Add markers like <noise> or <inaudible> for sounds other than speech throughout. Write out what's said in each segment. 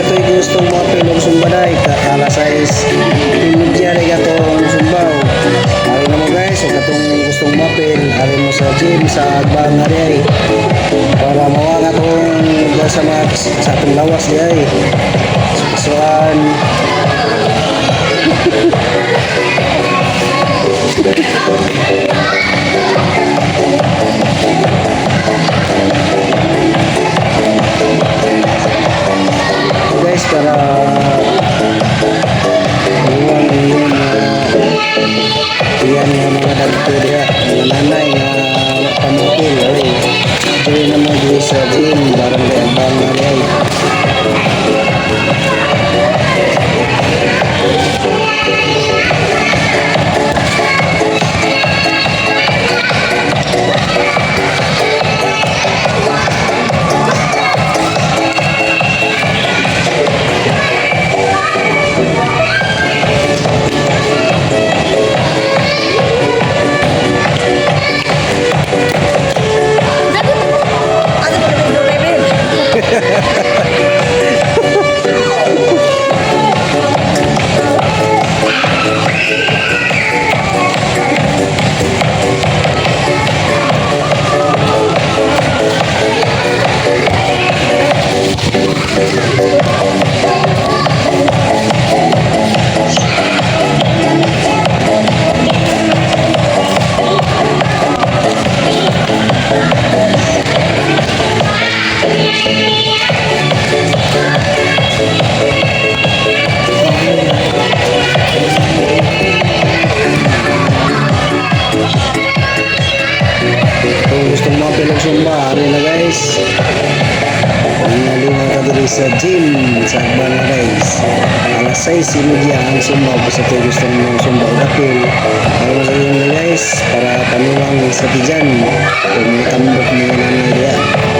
sa tuwing gustong mo pilong sumbaday, kakala size imidya rin katong sumbaw. Ari na mo guys, o katong gustong mapil, ari mo sa gym, sa agbang ari para mawaga tong sa mga sa atong lawas di ay. Kasuan. guys <laughs> tuloy na mo di sa gym barang kaya sa gym sa Agbang na guys alas 6 imedya ang sumba sa tuwing gustong mong sumba o kapil para masayin na guys para panuwang sa tijan kung tambok mo yung nanay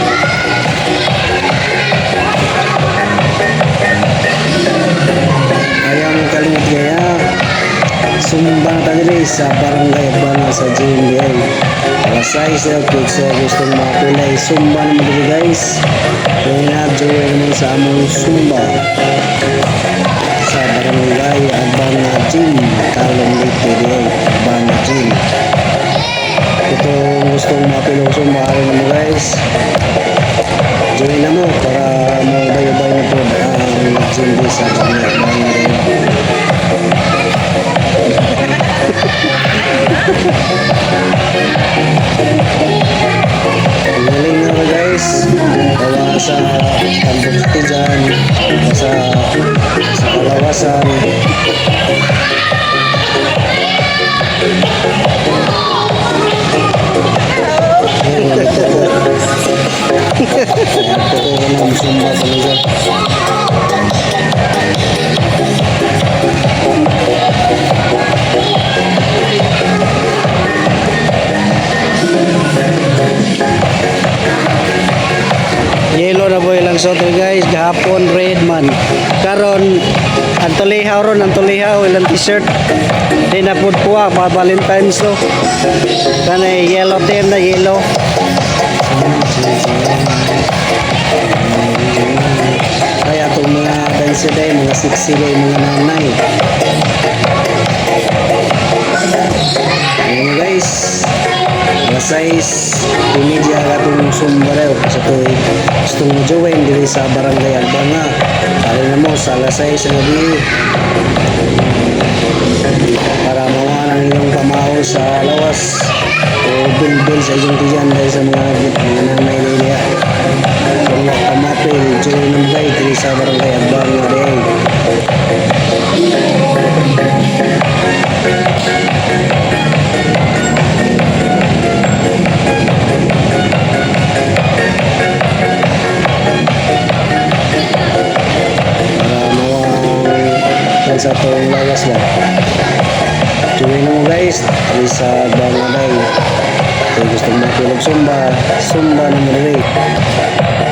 ang bata nila sa barangay Abana sa GMBL. Alas 6 na kung sa gustong mga kulay sumba na mabili guys. Kung na-join naman sa among sumba sa barangay Abana Gym, Talong 838. Nagsuot rin guys, gahapon red man. Karon ang tulihaw ron, ang tulihaw, ilang t-shirt. Di na po po pa Valentine's to. Kanay yellow team na yellow. Kaya itong mga dancer day, mga day, mga nanay. Ayan mo guys. Mga size, pinidya ka itong sumbarew. Sa ito gusto mo join dili sa barangay Albanga. Kali na mo sa alas 6 ng gabi. Para mawa ng inyong pamahaw sa lawas. O bil-bil sa inyong tiyan dahil sa mga mga nanay na iliya. Kung nakamapil, join ng bay dili sa barangay gusto mo matulog sumba, sumba mo rin.